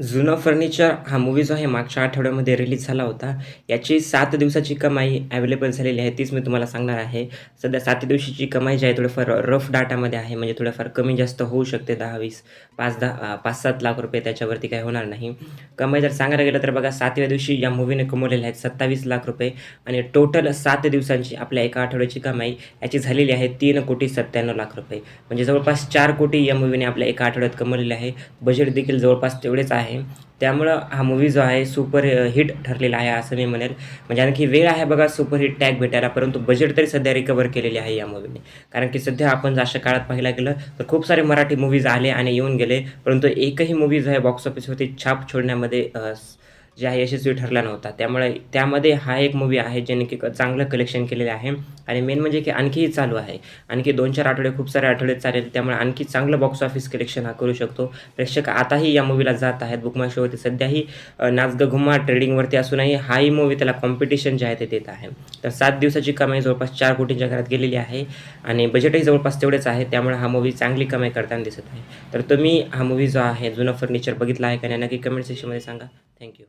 जुनं फर्निचर हा मूवी जो आहे मागच्या आठवड्यामध्ये रिलीज झाला होता. याची सात दिवसाची कमाई अवेलेबल झालेली आहे तीच मी तुम्हाला सांगणार आहे. सध्या सात दिवशीची कमाई जी आहे थोडंफार रफ डाटामध्ये आहे म्हणजे थोडंफार कमी जास्त होऊ शकते दहा वीस पाच दहा पाच सात लाख रुपये त्याच्यावरती काही होणार नाही. कमाई जर सांगायला गेलं तर बघा सातव्या दिवशी या मूवीने कमवलेले आहेत सत्तावीस लाख रुपये आणि टोटल सात दिवसांची आपल्या एका आठवड्याची कमाई याची झालेली आहे तीन कोटी सत्त्याण्णव लाख रुपये. म्हणजे जवळपास चार कोटी या मूवीने आपल्या एका आठवड्यात कमवलेले आहे. बजेट देखील जवळपास तेवढेच आहे. त्यामुळं हा मूवी जो आहे सुपर हिट ठरलेला आहे असं मी म्हणेल. म्हणजे आणखी वेळ आहे बघा सुपर हिट टॅग भेटायला परंतु बजेट तरी सध्या रिकवर केलेली आहे या मूवीने कारण की सध्या आपण जर अशा काळात पाहायला गेलं तर खूप सारे मराठी मूवीज आले आणि येऊन गेले परंतु एकही मूवी जो आहे बॉक्स ऑफिसवरती छाप छोडण्यामध्ये ज्या जे आहे यशस्वी ठरला नव्हता त्यामुळे त्यामध्ये हा एक मूवी आहे ज्याने की चांगलं कलेक्शन केलेलं आहे. आणि मेन म्हणजे की आणखीही चालू आहे. आणखी दोन चार आठवडे खूप सारे आठवडे चालेल. त्यामुळे आणखी चांगलं बॉक्स ऑफिस कलेक्शन हा करू शकतो. प्रेक्षक आताही या मूवीला जात आहेत. बुकमा शोवरती सध्याही नाच घुमा ट्रेडिंगवरती असूनही हाही मूवी त्याला कॉम्पिटिशन जे आहे ते देत आहे. तर सात दिवसाची कमाई जवळपास चार कोटींच्या घरात गेलेली आहे. आणि बजेटही जवळपास तेवढेच आहे. त्यामुळे हा मूवी चांगली कमाई करताना दिसत आहे. तर तुम्ही हा मूवी जो आहे जुनं फर्निचर बघितला आहे का नाही? नक्की कमेंट सेक्शनमध्ये सांगा. थँक्यू